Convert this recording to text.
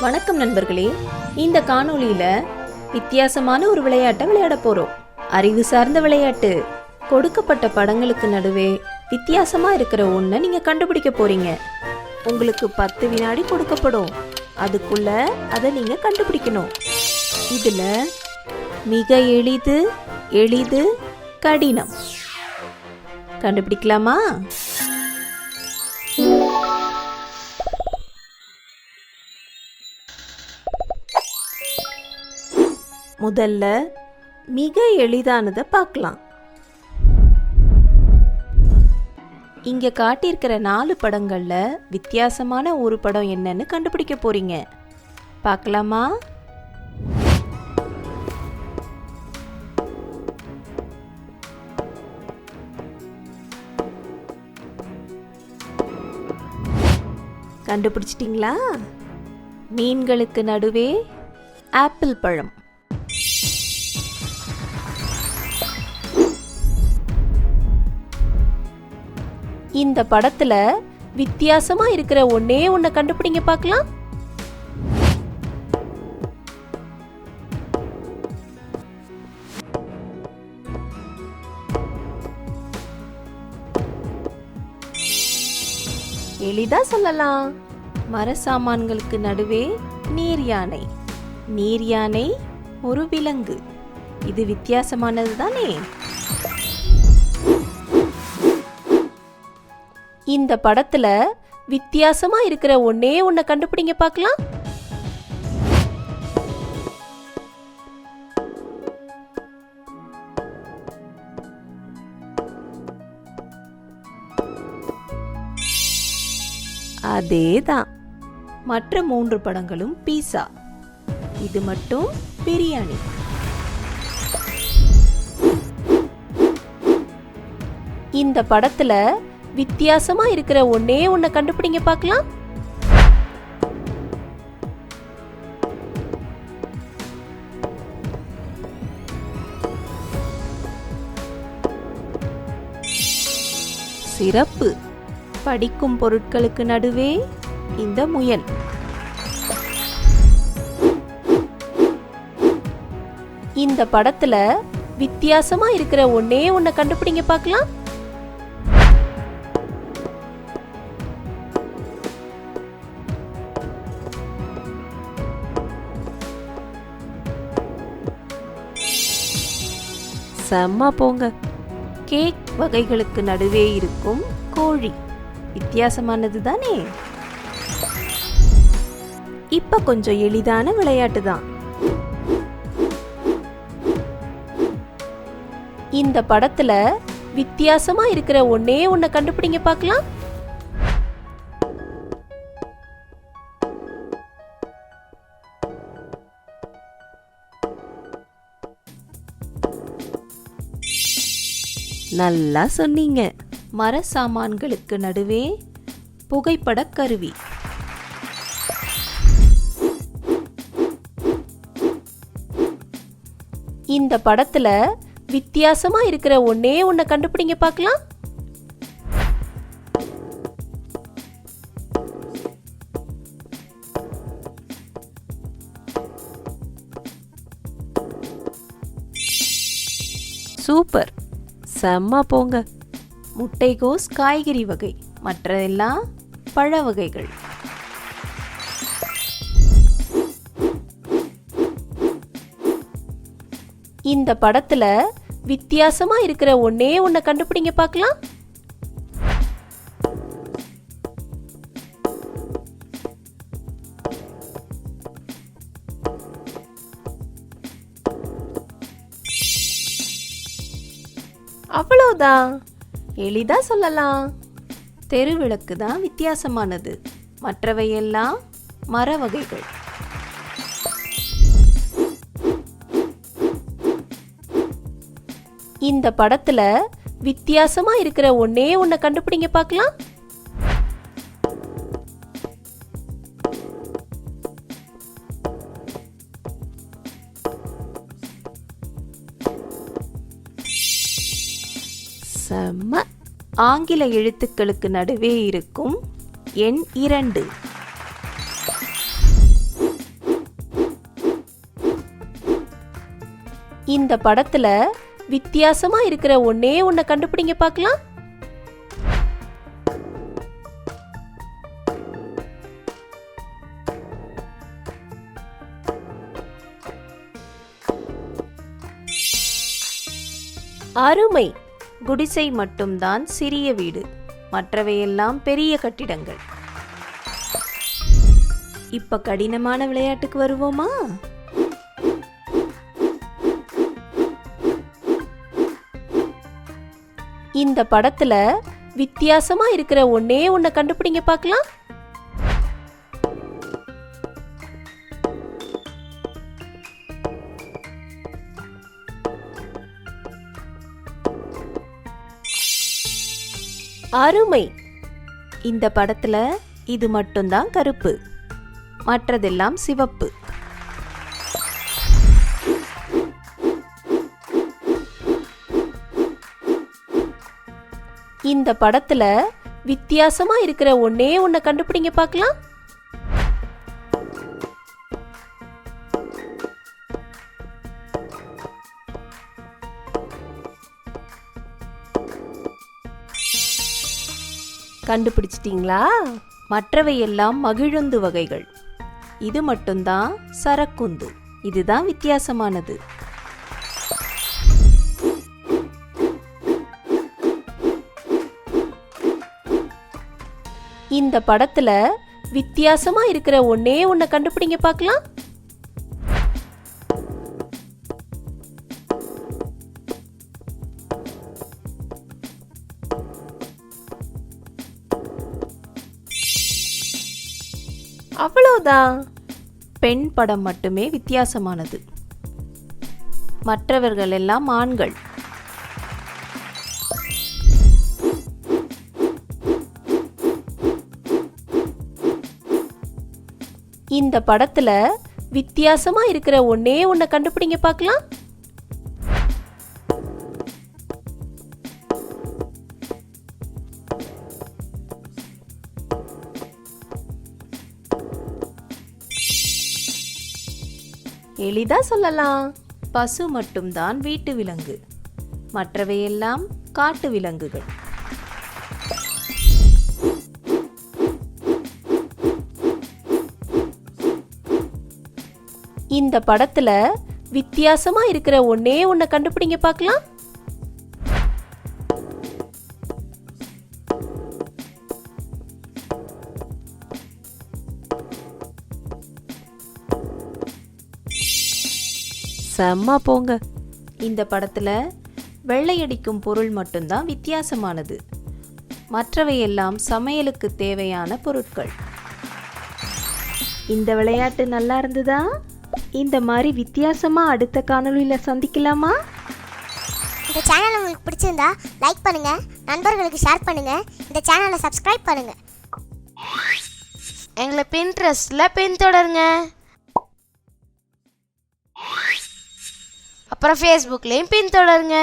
வணக்கம் நண்பர்களே. இந்த காணொளியில வித்தியாசமான ஒரு விளையாட்டை விளையாட போறோம். அறிவு சார்ந்த விளையாட்டு. கொடுக்கப்பட்ட படங்களுக்கு நடுவே வித்தியாசமா இருக்கிற ஒன்றை நீங்க கண்டுபிடிக்க போறீங்க. உங்களுக்கு பத்து வினாடி கொடுக்கப்படும். அதுக்குள்ள அதை நீங்க கண்டுபிடிக்கணும். இதுல மிக எளிது எளிது கடினம். கண்டுபிடிக்கலாமா? முதல்ல மிக எளிதானதை பார்க்கலாம். இங்க காட்டியிருக்கிற நாலு படங்கள்ல வித்தியாசமான ஒரு படம் என்னன்னு கண்டுபிடிக்க போறீங்க. பார்க்கலாமா? கண்டுபிடிச்சிட்டிங்களா? மீன்களுக்கு நடுவே ஆப்பிள் பழம். இந்த படத்துல வித்தியாசமா இருக்கிற ஒன்னே ஒன்ன கண்டுபிடிங்க பார்க்கலாம் எளிதா சொல்லலாம். மர சாமான்களுக்கு நடுவே நீர் யானை. நீர் யானை ஒரு விலங்கு. இது வித்தியாசமானது தானே இந்த படத்துல வித்தியாசமா இருக்கிற ஒன்னே ஒன்ன கண்டுபிடிங்க பார்க்கலாம் அதேதான். மற்ற மூன்று படங்களும் பீஸா. இது மட்டும் பிரியாணி. இந்த படத்துல வித்தியாசமா இருக்கிற ஒன்னே ஒன்ன கண்டுபிடிங்க பார்க்கலாம். சிறப்பு. படிக்கும் பொருட்களுக்கு நடுவே இந்த முயல். இந்த படத்துல வித்தியாசமா இருக்கிற ஒன்னே ஒன்ன கண்டுபிடிங்க பார்க்கலாம். செம்ம போங்க. கேக் வகைகளுக்கு நடுவே இருக்கும் கோழி. வித்தியாசமானது தானே? இப்ப கொஞ்சம் எளிதான விளையாட்டு தான். இந்த படத்துல வித்தியாசமா இருக்கிற ஒன்னே ஒன்ன கண்டுபிடிங்க பார்க்கலாம். நல்லா சொன்னீங்க. மர சாமான்களுக்கு நடுவே புகைப்படக் கருவி. இந்த படத்துல வித்தியாசமா இருக்கிற ஒன்னே ஒன்ன கண்டுபிடிங்க பார்க்கலாம். சூப்பர். செம்ம போங்க. முட்டைகோஸ் காய்கறி வகை மற்றதெல்லாம் பழ வகைகள். இந்த படத்துல வித்தியாசமா இருக்கிற ஒன்னே ஒன்ன கண்டுபிடிங்க பார்க்கலாம். அவ்வளோதான். எளிதாக சொல்லலாம். தெருவிளக்கு தான் வித்தியாசமானது. மற்றவையெல்லாம் மர வகைகள். இந்த படத்துல வித்தியாசமா இருக்கிற ஒன்னே ஒன்ன கண்டுபிடிங்க பார்க்கலாம். நம்ம ஆங்கில எழுத்துக்களுக்கு நடுவே இருக்கும் எண் இரண்டு. இந்த படத்துல வித்தியாசமா இருக்கிற ஒன்னே ஒன்ன கண்டுபிடிங்க பார்க்கலாம் அருமை. குடிசை மட்டும்தான் சிறிய வீடு. மற்றவையெல்லாம் பெரிய கட்டிடங்கள். இப்ப கடினமான விளையாட்டுக்கு வருவோமா? இந்த படத்துல வித்தியாசமா இருக்கிற ஒன்னே ஒன்ன கண்டுபிடிங்க பார்க்கலாம். அருமை. இந்த படத்துல இது மட்டும்தான் கருப்பு. மற்றதெல்லாம் சிவப்பு. இந்த படத்துல வித்தியாசமா இருக்கிற ஒன்னே ஒன்ன கண்டுபிடிங்க பார்க்கலாம். கண்டுபிடிச்சிட்டிங்களா? மற்றவையெல்லாம் மகிழுந்து வகைகள். இது மட்டும்தான் சரக்குந்து. இதுதான் வித்தியாசமானது. இந்த படத்துல வித்தியாசமா இருக்கிற ஒன்னே ஒன்ன கண்டுபிடிங்க பார்க்கலாம். அவ்வளோதான் பெண் படம் மட்டுமே வித்தியாசமானது. மற்றவர்கள் எல்லாம் ஆண்கள். இந்த படத்துல வித்தியாசமா இருக்கிற ஒன்னே ஒன்ன கண்டுபிடிங்க பார்க்கலாம். எளிதா சொல்லலாம். பசு மட்டும்தான் வீட்டு விலங்கு. மற்றவையெல்லாம் காட்டு விலங்குகள். இந்த படத்துல வித்தியாசமா இருக்கிற ஒன்னே ஒன்ன கண்டுபிடிங்க பார்க்கலாம். செம்ம போங்க. இந்த படத்துல வெள்ளையடிக்கும் பொருள் மட்டும்தான் வித்தியாசமானது. மற்றவையெல்லாம் சமையலுக்கு தேவையான பொருட்கள். இந்த விளையாட்டு நல்லா இருந்ததா? இந்த மாதிரி வித்தியாசமா அடுத்த காணொளியில சந்திக்கலாமா? இந்த சேனல் உங்களுக்கு பிடிச்சிருந்தா லைக் பண்ணுங்க நண்பர்களுக்கு ஷேர் பண்ணுங்க இந்த சேனலை சப்ஸ்கிரைப் பண்ணுங்க. எங்களை பின்ட்ரெஸ்டில் பின்தொடருங்க. அப்புறம் ஃபேஸ்புக்லேயும் பின்தொடருங்க.